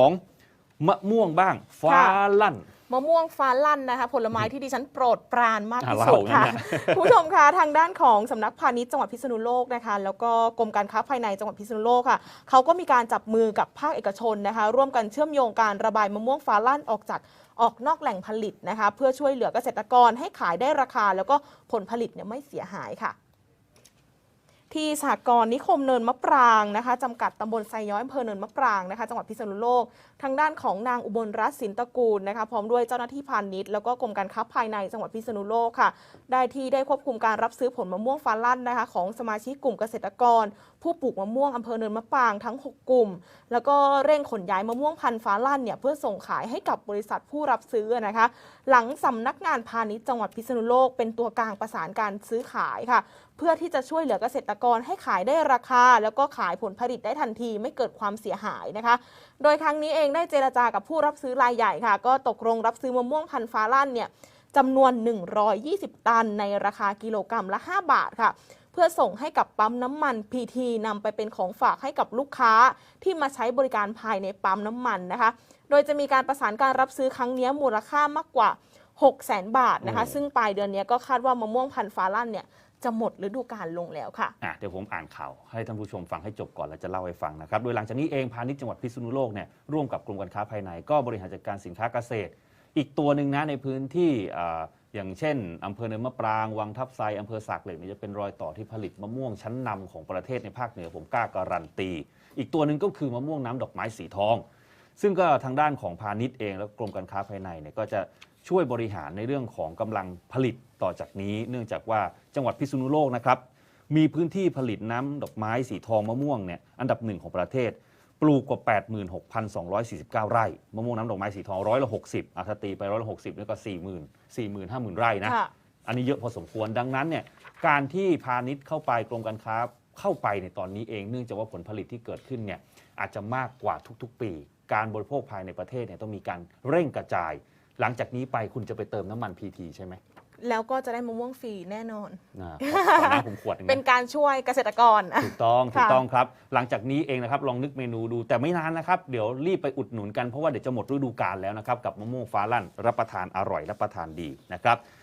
ของมะม่วงบ้าง ฟ้าลั่นมะม่วงฟ้าลั่นนะคะผลไม้ที่ดิฉันโปรดปรานมากที่อะสุดเล่างั้นค่ะนะคุณผู้ชมคะทางด้านของสำนักพาณิชย์จังหวัดพิษณุโลกนะคะ แล้วก็กรมการค้าภายในจังหวัดพิษณุโลกค่ะเขาก็มีการจับมือกับภาคเอกชนนะคะ ร่วมกันเชื่อมโยงการระบายมะม่วงฟ้าลั่นออกจากออกนอกแหล่งผลิตนะคะ เพื่อช่วยเหลือเกษตรกรให้ขายได้ราคา แล้วก็ผลผลิตเนี่ยไม่เสียหายค่ะ ที่สหกรณ์นิคมเนินมะปรางนะคะจำกัดตำบลไซย้อยอำเภอเนินมะปรางนะคะจังหวัดพิษณุโลก ทางด้านของนางอุบลรัตน์สินตระกูลนะคะพร้อมด้วยเจ้าหน้าที่พาณิชย์แล้วก็กรมการค้าภายในจังหวัดพิษณุโลกค่ะ ได้ที่ได้ควบคุมการรับซื้อผลมะม่วงฟ้าลั่นนะคะของสมาชิกกลุ่มเกษตรกร ผู้ปลูกมะม่วงอำเภอเนินมะปรางทั้ง 6 กลุ่ม แล้วก็เร่งขนย้ายมะม่วงพันธุ์ฟ้าลั่นเนี่ยเพื่อส่งขายให้กับบริษัทผู้รับซื้อนะคะ หลังสำนักงานพาณิชย์จังหวัดพิษณุโลกเป็นตัวกลางประสานการซื้อขายค่ะ เพื่อที่จะช่วยเหลือเกษตรกรให้ขายได้ราคา แล้วก็ขายผลผลิตได้ทันทีไม่เกิดความเสียหายนะคะ โดยครั้งนี้เองได้เจรจากับผู้รับซื้อรายใหญ่ค่ะ ก็ตกลงรับซื้อมะม่วงพันธุ์ฟ้าลั่นเนี่ยจำนวน 120 ตัน ในราคากิโลกรรัมละ 5 บาทค่ะ เพื่อส่งให้กับปั๊มน้ำมัน PT นำไปเป็นของฝากให้กับลูกค้าที่มาใช้บริการภายในปั๊มน้ำมันนะคะ โดยจะมีการประสานการรับซื้อครั้งนี้มูลค่ามากกว่า 6 0 0 0 0 0 บาทนะคะโอ้ซึ่งปลายเดือนนี้ก็คาดว่ามะม่วงพันธุ์ฟ้าลั่นเนี่ย จะหมดฤดูกาลลงแล้วค่ะ อะเดี๋ยวผมอ่านข่าวให้ท่านผู้ชมฟังให้จบก่อนแล้วจะเล่าให้ฟังนะครับ โดยหลังจากนี้เองพาณิชย์จังหวัดพิษณุโลกเนี่ยร่วมกับกรมการค้าภายใน ก็บริหารจัดการสินค้าเกษตร อีกตัวหนึ่งนะในพื้นที่อ่าอย่างเช่นอำเภอเนินมะปราง วังทับไซอำเภอสากเหล็กเนี่ยจะเป็นรอยต่อที่ผลิตมะม่วงชั้นนำของประเทศในภาคเหนือผมกล้าการันตี อีกตัวหนึ่งก็คือมะม่วงน้ำดอกไม้สีทอง ซึ่งก็ทางด้านของพาณิชย์เองและกรมการค้าภายในเนี่ยก็จะช่วยบริหารในเรื่องของกำลังผลิตต่อจากนี้ เนื่องจากว่าจังหวัดพิษณุโลกนะครับ มีพื้นที่ผลิตน้ำดอกไม้สีทองมะม่วงเนี่ยอันดับหนึ่งของประเทศ ปลูกกว่า 86,249 ไร่มะม่วงน้ำดอกไม้สีทองร้อยละ60อาถ้าตีไปร้อยละ60นี่ก็ 40,000 40,000 50,000 ไร่นะ ค่ะ อันนี้เยอะพอสมควรดังนั้นเนี่ยการที่พาณิชย์เข้าไปกรมการค้า เข้าไปในตอนนี้เองเนื่องจากว่าผลผลิตที่เกิดขึ้นเนี่ยอาจจะมากกว่าทุกๆ ปี การบริโภคภายในประเทศเนี่ยต้องมีการเร่งกระจาย หลังจากนี้ไปคุณจะไปเติมน้ำมันพีทีใช่ไหมแล้วก็จะได้มะม่วงฟรีแน่นอน อ่าขอขอหน้าผมขวดหนึงนะ เป็นการช่วยเกษตรกรถูกต้อง ถูกค่ะต้องครับ หลังจากนี้เองนะครับ ลองนึกเมนูดู แต่ไม่นานนะครับ เดี๋ยวรีบไปอุดหนุนกัน เพราะว่าเดี๋ยวจะหมดฤดูกาลแล้วนะครับ กับมะม่วงฟ้าลั่น รับประทานอร่อย รับประทานดีนะครับ